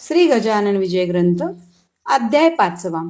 श्री गजानन विजय ग्रंथ अध्याय पाचवा.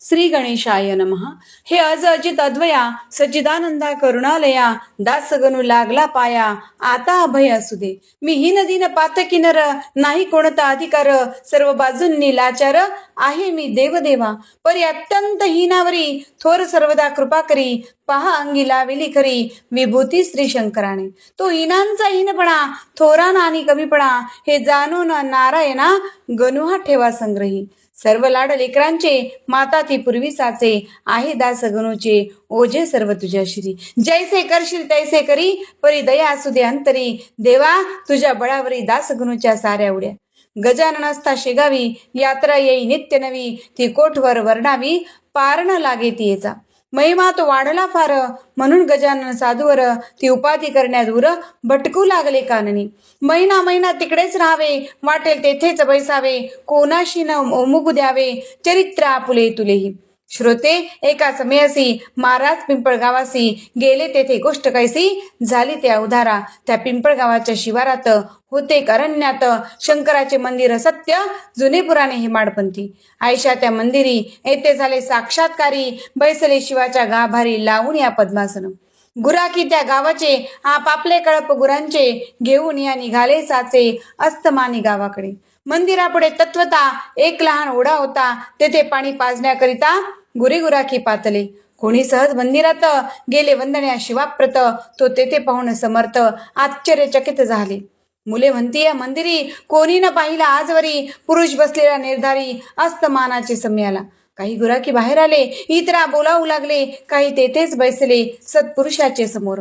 श्री गणेशाय नमः. हे अज अजित अद्वया सच्चिदानंदा करुणालया दास गणू लागला पाया आता अभय असू दे. मी ही नदीन पात किनर नाही कोणता अधिकार सर्व बाजूंनी लाचार आहे मी देवदेवा. परी अत्यंत हीनावरी थोर सर्वदा कृपा करी पहा अंगी लावेली खरी विभूती श्री शंकराने तो हिनांचा हीनपणा थोराना आणि कमीपणा हे जाणून नारायणा गणुहा ठेवा संग्रही. सर्व लाड लेकरांचे माता ती पूर्वी साचे आहे दास गणूचे ओझे सर्व तुझ्या श्री. जैसे करशील तैसे करी परी दया असू दे अंतरी. देवा तुझ्या बळावरी दास गणूच्या साऱ्या उड्या. गजानन असता शेगावी यात्रा येई नित्य नवी ती कोठवर वर्णावी पारण लागे ती येचा महिमा तो वाढला फार. म्हणून गजानन साधूवर ती उपाधी करण्यात उर भटकू लागले काननी. महिना महिना तिकडेच राहावे वाटेल तेथेच बैसावे कोणाशी न मुग द्यावे चरित्र आपुले तुलेही. श्रोते एका समयसी महाराज पिंपळगावासी गेले तेथे गोष्ट कैसी? झाली त्या उधारा. त्या पिंपळगावाच्या शिवारात होते अरण्यात शंकराचे मंदिर सत्य जुने पुराणे हे माडपंथी. आयशा त्या मंदिरी येथे झाले साक्षात्कारी बैसले शिवाच्या गाभारी लावून या पद्मासन. गुराकी त्या गावाचे आपापले कळप गुरांचे घेऊन या निघाले साचे अस्तमानी गावाकडे. मंदिरापुढे तत्वता एक लहान ओढा होता. तेथे पाणी पाजण्याकरिता गुरेगुराखी पातले. कोणी सहज मंदिरात गेले वंदण्या शिवाप्रत तो तेथे पाहून समर्थ आश्चर्यचकित झाले. मुले म्हणती या मंदिरी कोणी न पाहिला आजवरी पुरुष बसलेला निर्धारी अस्तमानाचे समयाला काही गुराखी बाहेर आले इतरा बोलावू लागले काही तेथेच बैसले सत्पुरुषाचे समोर.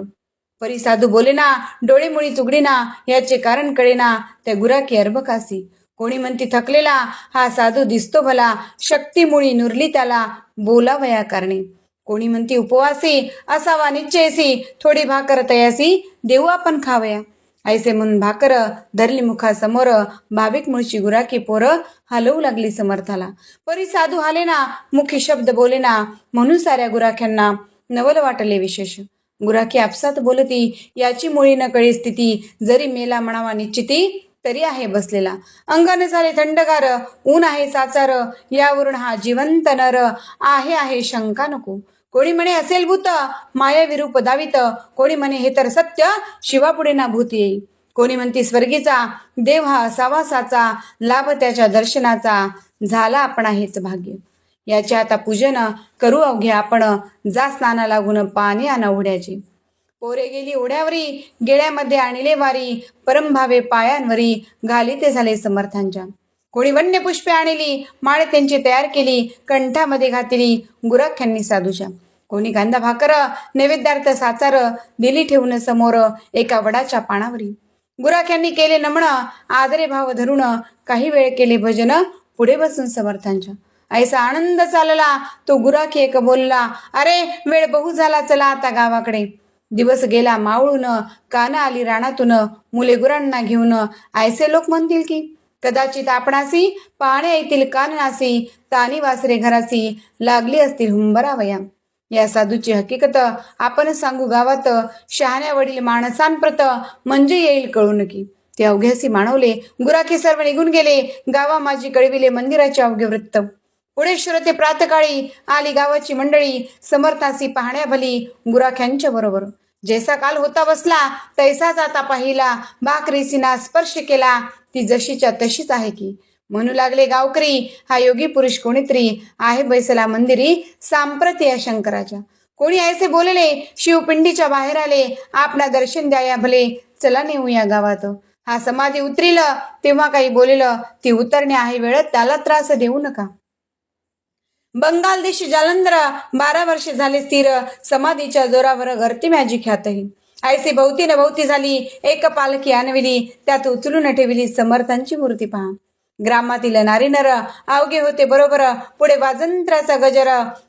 परी साधू बोलेना डोळे मुळी चुगडीना याचे कारण कळेना त्या गुराखी अर्भकासी. कोणी म्हणती थकलेला हा साधू दिसतो भला. शक्तीमुळी नुरली त्याला बोलावया कारणे. कोणी म्हणती उपवासी असावा निश्चयसी. थोडी भाकर तयासी देऊ आपण खावया. ऐसे म्हणून भाकर धरली मुखासमोर. भाविक मुळची गुराकी पोरं हलवू लागली समर्थाला. परी साधू हाले ना मुखी शब्द बोले ना म्हणून साऱ्या गुराख्यांना नवल वाटले विशेष. गुराखी आपसात बोलती याची मुळी न कळी स्थिती जरी मेला म्हणावा निश्चिती तरी आहे बसलेला. अंगाने झाले थंडगार ऊन आहे साचार यावरून हा जिवंत नर. आहे आहे शंका नको. कोणी म्हणे असेल भूत माया विरूप दावित. कोणी म्हणे हे तर सत्य शिवापुढे ना भूत येई कोणी म्हणती स्वर्गीचा देव हा सावासाचा लाभ त्याच्या दर्शनाचा. झाला आपण हेच भाग्य. याचे आता पूजन करू अवघे आपण. जा स्नाना लागून पाणी आण पोरे गेली उड्यावरी गेळ्यामध्ये आणले वारी परमभावे पायांवरी घाली ते झाले समर्थांच्या. कोणी वन्य पुष्पे आणली माळ त्यांची तयार केली कंठामध्ये घातली गुराख्यांनी साधूच्या. कोणी कांदा भाकर नैवेद्यार्थ साचार दिली ठेवून समोर एका वडाच्या पानावरी. गुराख्यांनी केले नमण आदरे भाव धरून काही वेळ केले भजन पुढे बसून समर्थांच्या. ऐसा आनंद चालला तो गुराखी एक बोलला अरे वेळ बहु झाला चला आता गावाकडे. दिवस गेला मावळून काना आली रानातून मुले गुरांना घेऊन. ऐसे लोक म्हणतील की कदाचित आपणासी पाहणे येतील काननासी तानी वासरे घरासी लागली असतील हुंबरावया. या साधूची हकीकत आपण सांगू गावात शहाण्या वडील माणसांप्रत म्हणजे येईल कळून की. ते अवघ्यासी मानवले गुराखी सर्व निघून गेले गावा माझी कळविले मंदिराचे अवघे वृत्त. पुढे श्रोते प्रातकाळी आली गावाची मंडळी समर्थासी पाहण्या भली गुराख्यांच्या बरोबर. जैसा काल होता बसला तैसाच आता पाहिला भाकरीसीना स्पर्श केला ती जशीच्या तशीच आहे की. म्हणू लागले गावकरी हा योगी पुरुष कोणीतरी आहे बैसला मंदिरी सांप्रती या शंकराच्या. कोणी ऐसे बोलले शिवपिंडीच्या बाहेर आले आपणा दर्शन द्याया भले चला नेऊ या गावात. हा समाधी उतरील तेव्हा काही बोलेलं ती उतरणे आहे वेळ त्याला त्रास देऊ नका. बंगाल देश जालंधर बारा वर्षे झाले स्थिर. समाधीच्या जोरावर घरती मॅजी ख्यातही ऐसे भोवती न भोवती झाली. एक पालखी आणविली. त्यात उचलून ठेवली समर्थांची मूर्ती पहा. ग्रामातील नारी नर अवघे होते बरोबर. पुढे वाजंत्राचा गजर.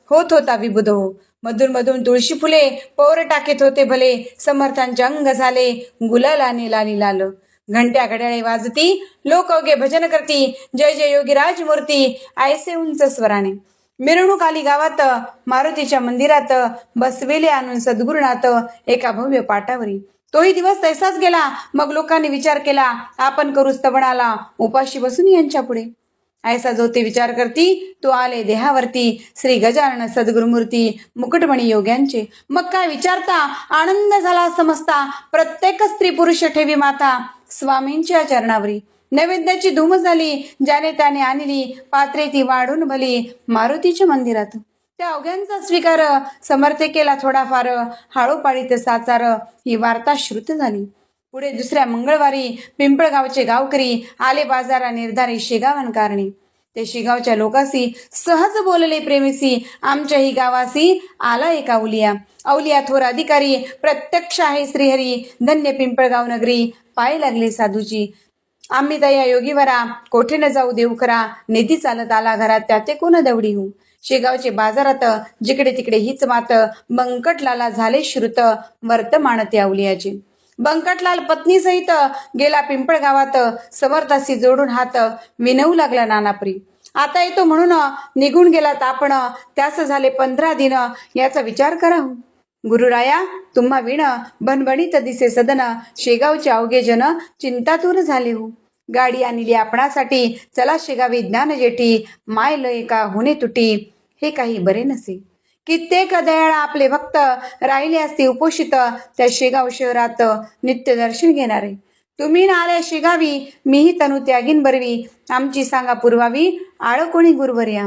होत होता विबुधो. मधून मधून तुळशी फुले पौर टाकीत होते भले. समर्थांचे अंग झाले. गुलालाने लाली लाल. घंट्या घड्याळे वाजती. लोक अवघे भजन करती. जय जय योगी राजमूर्ती ऐसे उंच स्वराने. मिरवणूक आली गावात मारुतीच्या मंदिरात बसवेले आणून सद्गुरुनाथ एका भव्य पाटावरी तोही दिवस तैसाच गेला. मग लोकांनी विचार केला आपण करू स्तवणाला उपाशी बसून यांच्या पुढे. ऐसा जो ते विचार करती तो आले देहावरती. श्री गजानन सद्गुरुमूर्ती मुकुटमणी योग्यांचे. मग काय विचारता? आनंद झाला समजता. प्रत्येक स्त्री पुरुष ठेवी माता. स्वामींच्या चरणावरी. नैवेद्याची धूम झाली ज्याने त्याने आणली पात्रे ती वाढून भली मारुतीच्या मंदिरात. त्या अवघ्यांचा स्वीकार समर्थ केला थोडाफार हाळोपाळीत साचार ही वार्ता श्रुत झाली. पुढे दुसऱ्या मंगळवारी पिंपळगावचे गावकरी आले बाजारा निर्धारी शेगावन कारणी. ते शेगावच्या लोकासी सहज बोलले प्रेमीसी आमच्याही गावासी आला एक अवलिया. अवलिया थोर अधिकारी प्रत्यक्ष आहे श्रीहरी धन्य पिंपळगाव नगरी पाय लागले साधूची आम्ही दया योगीवरा कोठे न जाऊ देऊ करा निधी चालत आला घरात त्या ते कोण दवडी हो शेगावचे बाजारात जिकडे तिकडे हीच मात बंकटलाला झाले श्रुत वर्तमान ते अवलियाचे बंकटलाल पत्नी सहित गेला पिंपळ गावात समर्थासी जोडून हात विनवू लागला नानाप्री. आता येतो म्हणून निघून गेला तापण त्यास झाले पंधरा दिन याचा विचार करा हो. गुरुराया तुम्हा विण बनबणीत दिसे सदन शेगावचे अवघे जन चिंतातूर झाले हो गाडी आणली आपणासाठी चला शेगावी ज्ञान जेठी माय लय का होणे तुटी हे काही बरे नसे कित्येक दयाळा आपले भक्त राहिले असते उपोषित त्या शेगाव शहरात नित्य दर्शन घेणारे तुम्ही ना आल्या शेगावी मीही तनु त्यागीन बरवी आमची सांगा पुरवावी आळ कोणी गुरुवर्या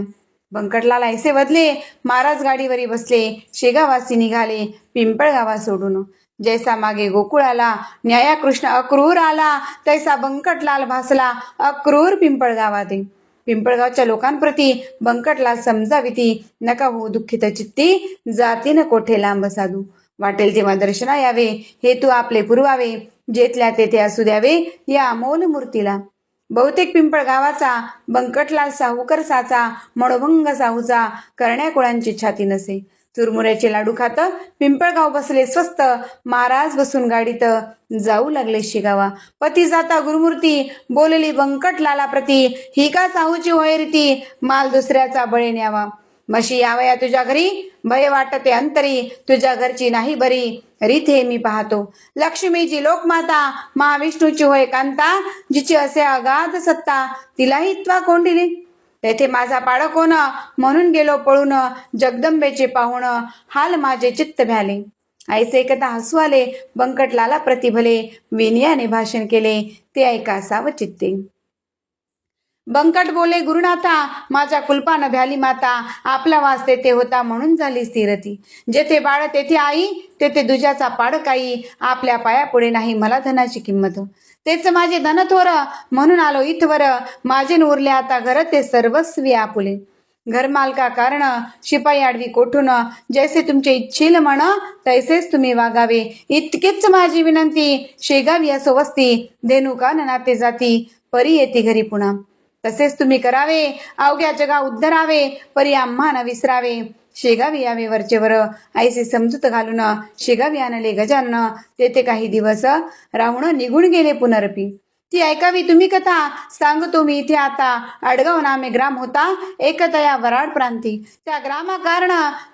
बंकटलाल ऐसे बदले महाराज गाडीवरी बसले शेगावासी निघाले पिंपळगावा सोडून. जैसा मागे गोकुळ आला न्याया कृष्ण अक्रूर आला तैसा बंकटलाल भासला अक्रूर पिंपळगावात. पिंपळगावच्या लोकांप्रती बंकटलाल समजाविती नका हो दुःखित चित्ती जाती न कोठे लांब साधू. वाटेल तेव्हा दर्शना यावे हेतू आपले पुरवावे जेथल्या तेथे असू द्यावे या अमोल मूर्तीला. बहुतेक पिंपळ गावाचा बंकटलाल साहूकर साचा मणभंग साहूचा करण्या कुळांची छाती नसे. चुरमुऱ्याचे लाडू खात पिंपळगाव बसले स्वस्त महाराज बसून गाडीत जाऊ लागले शिगावा. पती जाता गुरुमूर्ती बोलली बंकटलाला प्रती. ही का साहूची होय रीती? माल दुसऱ्याचा बळे न्यावा मशी यावया तुझ्या घरी? भय वाटते अंतरी. तुझ्या घरची नाही बरी. रिथे मी पाहतो. लक्ष्मीची लोकमाता महाविष्णूची होय कांता जिची असे अगाध सत्ता तिलाही त्वा कोण दिली तेथे माझा पाड म्हणून गेलो पळून जगदंबेचे पाहुण हाल माझे चित्त भ्याले. ऐसे एकदा हसू आले बंकटलाला प्रतिभले विनयाने भाषण केले ते ऐका सावचित्ते बंकट बोले गुरुनाथा माझ्या कुलपानं भ्याली माता आपला वास तेथे होता म्हणून झाली स्थिरती. जेथे बाळ तेथे आई तेथे दुजाचा पाड काही आपल्या पायापुढे नाही मला धनाची किंमत. तेच माझे धन थोर म्हणून आलो इथवर माझे न उरले आता घर ते सर्वस्वी आपुले. घरमालका कारण शिपाई आडवी कोठून जैसे तुमचे इच्छिल म्हण तैसेच तुम्ही वागावे. इतकेच माझी विनंती शेगावी असो वस्ती धेनुका न नाते जाती परी येते घरी पुन्हा. तसेच तुम्ही करावे. अवघ्या जगा उद्धरावे परी आम्हा न विसरावे. शेगावी यावे वरचेवर ऐसे समजूत घालून शेगावी आणले गजानन. तेथे काही दिवस राहून निघून गेले पुनरपी. ती ऐकावी. तुम्ही कथा सांगतो मी इथे आता. अडगाव नामे ग्राम होता. एकतया वराड प्रांती. त्या ग्रामा कारण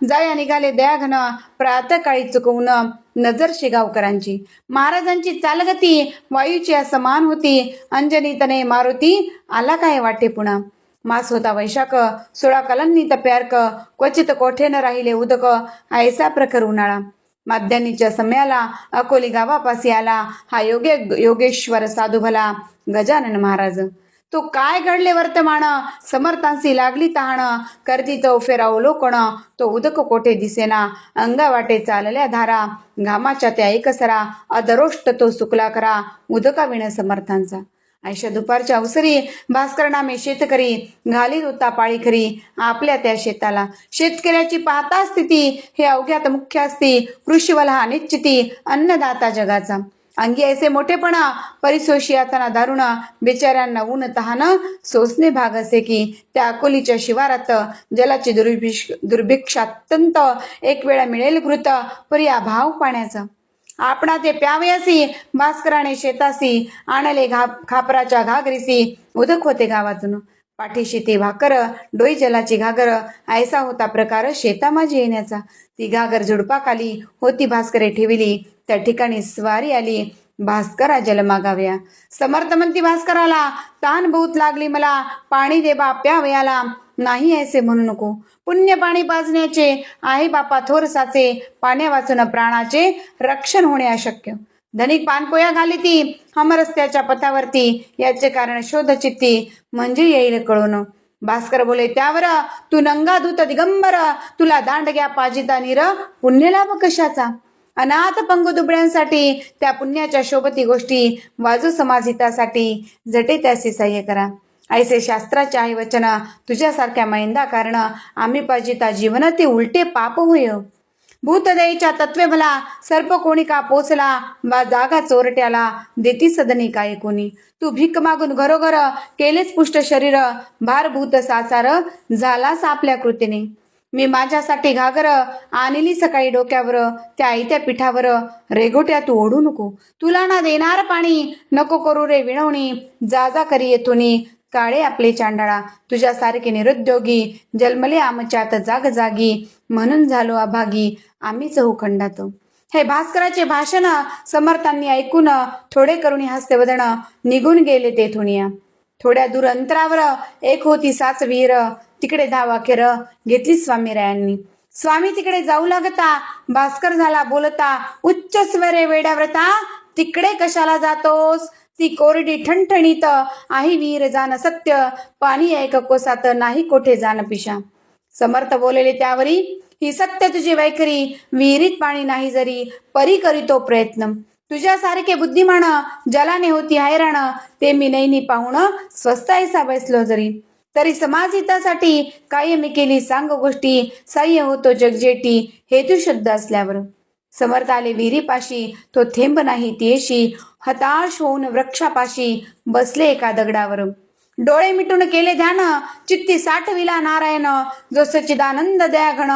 जाया निघाले दयाघन. प्रातकाळी चुकवून नजर शेगावकरांची. महाराजांची चालगती वायूची असमान होती. अंजनी तने मारुती आला काय वाटे पुन्हा मास होता वैशाख. सोळा कलांनी तप्यार्क क्वचित कोठेन राहिले उदक. ऐसा प्रखर उन्हाळा. माध्यानीच्या समयाला अकोली गावापासी आला हा योगे योगेश्वर साधू भला गजानन महाराज. तो काय घडले वर्तमान? समर्थांसी लागली तहाण करती तो फेरा लोकण तो उदक कोठे दिसेना? अंगावाटे चालल्या धारा. घामाच्या त्या एकसरा. अदरोष्ट तो सुकला करा उदका विण समर्थांचा. आयशा दुपारच्या अवसरी भास्कर नामे शेतकरी घालीत होता पाळी खरी आपल्या त्या शेताला. शेतकऱ्याची पाहता स्थिती हे अवघ्यात मुख्य असती. कृषीवला निश्चिती अन्नदाता जगाचा. अंगी ऐसे मोठेपणा परिसोशी यातना दारुण बिचाऱ्यांना ऊन तहान सोसणे भाग असे की त्या अकोलीच्या शिवारात जलाची दुर्भिक्ष दुर्भिक्ष अत्यंत एक वेळा मिळेल कृत परी अभाव पाण्याचा. आपणा ते प्यावयासी भास्कराने शेतासी आणले घा खापराच्या घागरीसी उदक होते गावातून पाठीशी ते भाकर डोई जलाची घागर ऐसा होता प्रकार शेता माझी येण्याचा ती घागर झुडपाखाली होती भास्करे ठेविली त्या ठिकाणी स्वारी आली भास्करा जल मागाव्या समर्थ म्हणती भास्कराला तान बहुत लागली मला पाणी दे बा प्यावयाला नाही ऐसे म्हणू नको. पुण्य पाणी पाजण्याचे आहे बापा थोर साचे पाण्या वाचून प्राणाचे रक्षण होणे अशक्य. धनिक पानपोया घाली ती हमरस्त्याच्या पथावरती याचे कारण शोध चित्ती म्हणजे येईल कळून. भास्कर बोले त्यावर तू नंगा धूत दिगंबर तुला दांड घ्या पाजिता निर पुण्यलाभ कशाचा? अनाथ पंगू दुबळ्यांसाठी त्या पुण्याच्या शोभती गोष्टी वाजू समाजितासाठी जटे त्याचे सहाय्य करा. ऐसे शास्त्राच्या आहे वचन तुझ्यासारख्या मैंदा कारण आम्ही पाजिता जीवन ते उलटे पाप होय. भूतदयीच्या तत्वे भला सर्प कोणी का पोचला वा जागा चोरट्याला देती सदनी काय कोणी? तू भीक मागून घरोघर केलेच पुष्ट शरीर भारभूत सासार झालास आपल्या कृतीने. मी माझ्यासाठी घागर आणली सकाळी डोक्यावर त्या आईत्या पिठावर. रेगोट्या तू ओढू नको. तुला ना देणार पाणी नको करू रे विणवणी. जा जा करी येतुनी. काळे आपले चांडाळा तुझ्यासारखे निरुद्योगी जन्मले आमच्यात जाग जागी म्हणून झालो अभागी आम्हीच हुखंडात हे भास्कराचे भाषण समर्थांनी ऐकून थोडे करून हस्तवदन निघून गेले तेथुनिया थोड्या दूर अंतरावर एक होती साच विहीर तिकडे धावा खेर घेतली स्वामी रायांनी. स्वामी तिकडे जाऊ लागता भास्कर झाला बोलता उच्च स्वरे वेड्याव्रता तिकडे कशाला जातोस? ती कोरडी ठणठणीत आहे वीर जाण सत्य पाणी ऐक कोसात नाही कोठे जाण पिशा. समर्थ बोलेले त्यावरी ही सत्य तुझी वैखरी विहिरीत पाणी नाही जरी परी करीतो प्रयत्न. तुझ्यासारखे बुद्धिमान जलाने होती हैराण ते मी नैनी पाहुण स्वस्त ऐसा बैसलो जरी. तरी समाज हितासाठी काय कायमी केली सांग गोष्टी सह्य होतो जगजेटी हेतू शुद्ध असल्यावर. समर्थ आले विहिरीपाशी तो थेंब नाही तेशी हताश होऊन वृक्षापाशी बसले एका दगडावर. डोळे मिटून केले ध्यान चित्ती साठविला नारायण जो सच्चिदानंद दयाघण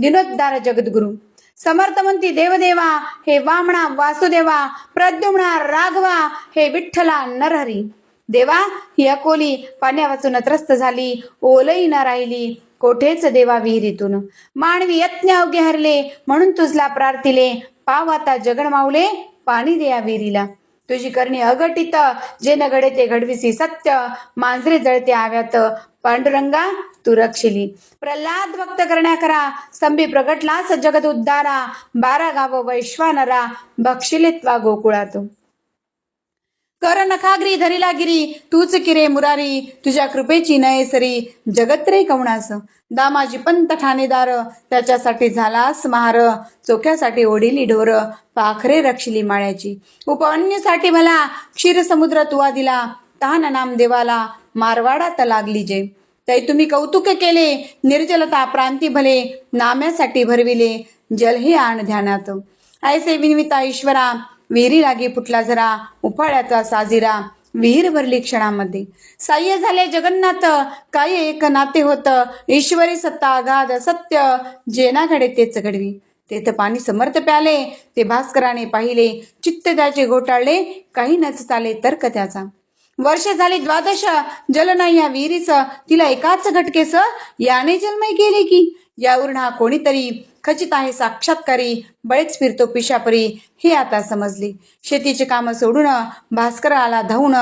दिनोद्धार जगद्गुरु. समर्थ म्हणती देवदेवा हे वामणा वासुदेवा प्रद्युम्ना राघवा हे विठ्ठला नरहरी. देवा ही अकोली पाण्या वाचून त्रस्त झाली ओलई न राहिली कोठेच देवा विहिरीतून. मानवी यत्न अवघे हरले म्हणून तुझला प्रार्थिले. पाव आता जगण माऊले पाणी दे या विहिरीला. तुझी करणी अघटित जे न घडे ते घडविसी सत्य. मांजरे जळते आव्यात पांडुरंगा तू रक्षिली. प्रल्हाद भक्त करण्या करा संभी प्रगटलास जगत उद्धारा. बारा गाव वैश्वानरा बक्षिले त्वा गोकुळात कर नखाग्री धरिला गिरी तूच किरे मुरारी तुझ्या कृपेची नये सरी. जगत रे कवणास? दामाजी पंत ठाणेदार त्याच्यासाठी झालास महार चोख्यासाठी ओढिली ढोर पाखरे रक्षिली माळ्याची. उपवन्यासाठी मला क्षीर समुद्र तुवा दिला तान नाम देवाला मारवाडात लागली जे. तै तुम्ही कौतुक केले निर्जलता प्रांती भले नाम्यासाठी भरविले जल हे आण ध्यानात. ऐसे विनविता ईश्वरा विहिरी लागी फुटला जरा उफाळ्याचा साजिरा विहीर भरली क्षणामध्ये. साह्य झाले जगन्नाथ काय एक नाते होत ईश्वरी सत्ता अगाध सत्य जेना घडे तेच घडवी. तेथ पाणी समर्थ प्याले ते भास्कराने पाहिले चित्त त्याचे घोटाळले काही नच चाले तर्क त्याचा. वर्ष झाले द्वादश जल नाही या विहिरीच तिला एकाच घटकेस याने जन्मय केले की? यावरून हा कोणीतरी खचित आहे साक्षात्कारी बळेच फिरतो पिशापरी हे आता समजली. शेतीची कामं सोडून भास्कर आला धावून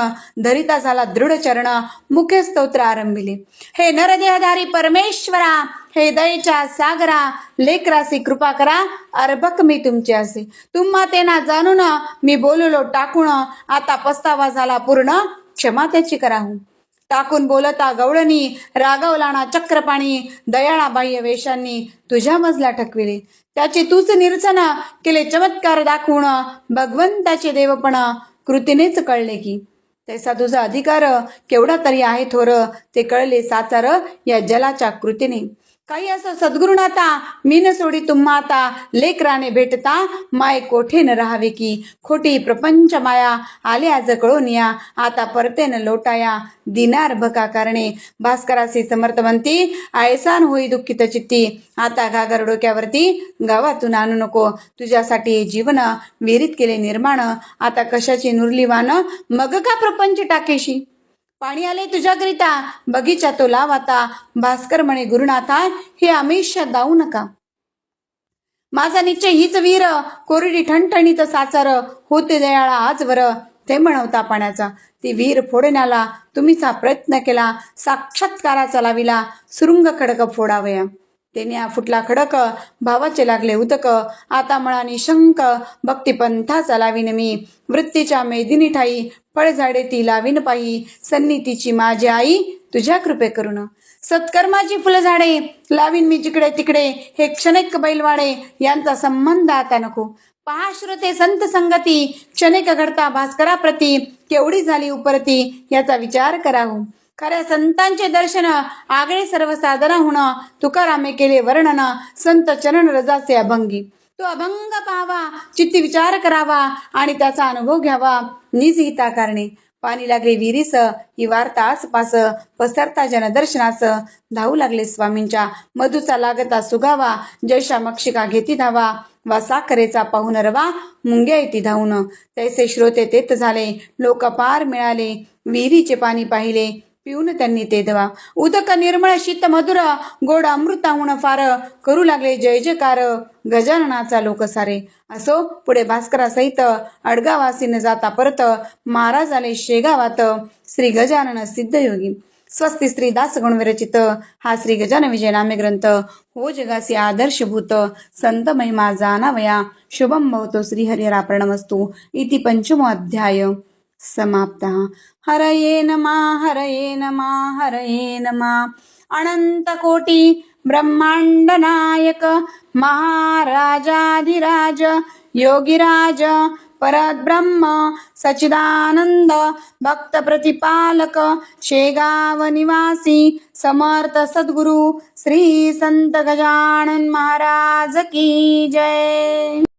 धरिता झाला दृढ चरण मुख्य स्तोत्र आरंभिले. हे नरदेहधारी परमेश्वरा हे दयेच्या सागरा लेकरासी कृपा करा अर्भक मी तुमचे असे. तुम्हा तेना जाणून मी बोललो टाकून आता पस्तावा झाला पूर्ण क्षमा त्याची कराहू. टाकून बोलता गवळणी रागवलाना चक्रपाणी दयाळा बाह्य वेशांनी तुझ्या मजला ठकविले. त्याचे तूच निरसन केले चमत्कार दाखवून भगवंताचे देवपण कृतीनेच कळले की. तैसा तुझा अधिकार केवढा तरी आहे थोर ते कळले साचार या जलाच्या कृतीने. काही असं सद्गुरुनाता मी न सोडी तुम्हा आता लेकराने भेटता माय कोठे न राहावे की? खोटी प्रपंच माया आले आज कळून या आता परते न लोटाया दिनार भका करणे. भास्करासी समर्थ म्हणती आयसान होई दुःखित चित्ती आता घागर डोक्यावरती गावातून आणू नको. तुझ्यासाठी जीवन विहिरीत केले निर्माण आता कशाची नुरलीवान मग का प्रपंच टाकेशी? पाणी आले तुझ्याकरिता. बगीचा तो लाव आता भास्कर म्हणे गुरुनाथा हे आमिष दाऊ नका. माझा निश्चय हीच वीर. कोरडी ठणठणीत साचार. होते दयाळा आजवर ते म्हणवता पाण्याचा. ती वीर फोडण्याला तुम्हीचा प्रयत्न केला. साक्षात्काराचा लाविला. सुरुंग खडक फोडावया. तेने फुटला खडक भावाचे लागले उदक आता मळानी शंक भक्तिपंथा लावीन मी. वृत्तीच्या मेदिनी ठाई फळझाडे ती लावीन पायी. सन्नितीची माझी आई तुझ्या कृपे करून सत्कर्माची फुलझाडे लावीन मी जिकडे तिकडे. हे क्षणिक बैलवाडे यांचा संबंध आता नको. पहा श्रोते संत संगती क्षणिक घडता भास्कराप्रती. केवढी झाली उपरती याचा विचार करावं. खऱ्या संतांचे दर्शन आगळे सर्वसाधारण तुकारामे केले वर्णन संत चरण रजाचे अभंगी. तो अभंग पाहावा चित्ती विचार करावा आणि त्याचा अनुभव घ्यावा. निज हिता कारणे. पाणी लागले विहिरीस ही वार्ता आसपास. पसरता जनदर्शनास. धावू लागले स्वामींच्या. मधुचा लागता सुगावा. जयशा मक्षिका घेती धावा. वा साखरेचा पाहून रवा. मुंग्या येती धावून. तैसे श्रोते तेत झाले. लोक पार मिळाले. विहिरीचे पाणी पाहिले. पिऊन त्यांनी ते दवा. उदक निर्मळ शीत मधुर गोड अमृताहून फार. करू लागले जय जयकार गजाननाचा लोक सारे असो पुढे भास्करासहित अडगावासीन जाता परत. महाराज आले शेगावात श्री गजानन सिद्धयोगी. स्वस्ती श्री दास गुणविरचित हा श्री गजान विजय नामे ग्रंथ. हो जगासी आदर्शभूत संत महिमा जानावया शुभम भवतो श्री हरिहरा प्रणमस्तु. इति पंचमो अध्याय. समाप्त। हरये नमा हरये नमा हरये नमा। अनंतकोटी ब्रह्मांड नायक महाराजाधिराज योगिराज परब्रह्म सचिदानंद भक्त प्रतिपालक शेगाव निवासी समर्थ सद्गुरु श्री संत गजानन महाराज की जय।